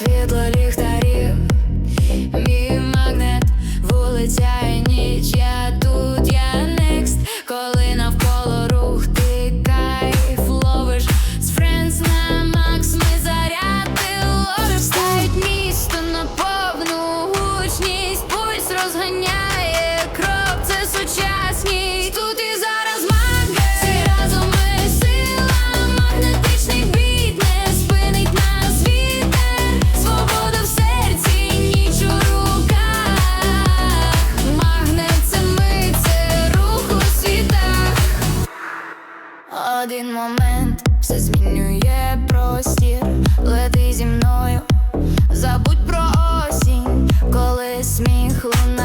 світла один момент. Все змінює простір, лети зі мною, забудь про осінь, коли сміх лунає